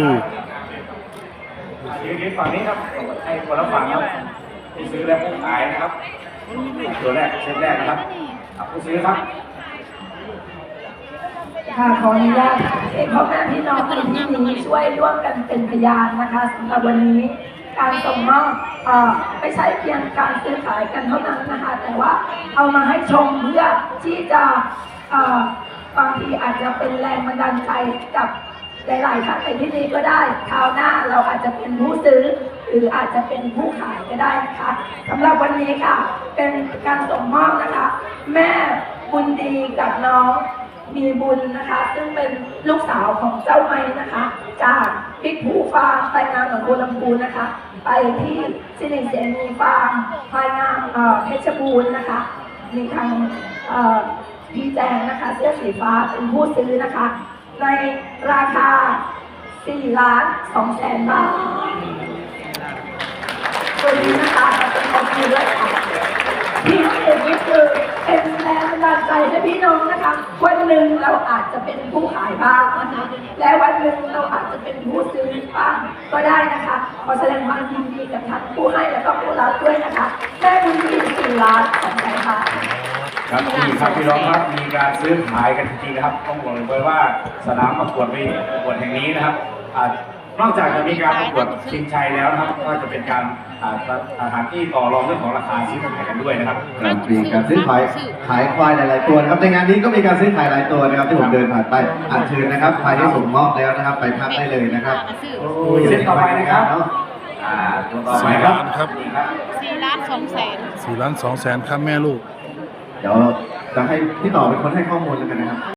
ลูกยืนยืนฝั่งนี้ครับให้คนละฝั่งครับผู้ซื้อและผู้ขายนะครับตัวแรกเซตแรกนะครับอะผู้ซื้อครับค่ะขออนุญาตให้พ่อแม่พี่น้องในที่นี้ช่วยร่วมกันเป็นพยานนะคะสำหรับวันนี้การส่งมอบเอ่อไม่ใช่เพียงการซื้อขายกันเท่านั้นนะคะ แต่ว่าเอามาให้ชมเพื่อที่จะเอ่อบางทีอาจจะเป็นแรงบันดาลใจกับ หลายๆท่านในที่นี้ก็ได้คราวหน้าเราอาจจะเป็นผู้ซื้อ หรืออาจจะเป็นผู้ขายก็ได้นะคะสำหรับวันนี้ค่ะ เป็นการส่งมอบนะคะ แม่บุญดีกับน้องมีบุญนะคะ ซึ่งเป็นลูกสาวของเจ้าไม้นะคะ จากพิกผูฟาร์มไปงานหนองบัวลำพูนะคะ ไปที่สิริเสนีฟาร์มไปงานเพชรบูรณ์นะคะมีทางพี่แจงนะคะ เสื้อสีฟ้าเป็นผู้ซื้อนะคะ ในราคา 4 ล้าน2แสนบาทตัวนี้นะคะเป็นของคุณด้วยค่ะที่เห็นนี่คือเป็นแรงบันดาลใจให้พี่น้องนะคะ วันหนึ่งเราอาจจะเป็นผู้ขายบ้างนะคะ และวันหนึ่งเราอาจจะเป็นผู้ซื้อบ้างก็ได้นะคะ ขอแสดงความยินดีกับทั้งผู้ให้และก็ผู้รับด้วยนะคะแม่บุญทีสี่ล้านของใจค่ะ ครับนี่ครับพี่น้องครับมีการซื้อขายกันจริงๆนะครับต้องบอกเลยว่าสนามประกวดเวทีประกวดแห่งนี้นะครับอ่านอกจากจะมีการประกวดชิงชัยแล้วนะครับ ก็จะเป็นการอ่าสถานที่ต่อรองเรื่องของราคาซื้อขายกันด้วยนะครับครับมีการซื้อขายขายควายหลายๆตัวนะครับในงานนี้ก็มีการซื้อขายหลายตัวนะครับที่ผมเดินผ่านไปอัญเชิญนะครับควายที่ส่งมอบแล้วนะครับ ไปพักได้เลยนะครับโอ้ยเส้นต่อไปนะครับเนาะอ่าตัวต่อไปครับครับนี่ครับสี่ล้านสองแสนสี่ล้านสองแสนครับแม่ลูก เดี๋ยวจะให้พี่ต่อเป็นคนให้ข้อมูลแล้วกันนะครับ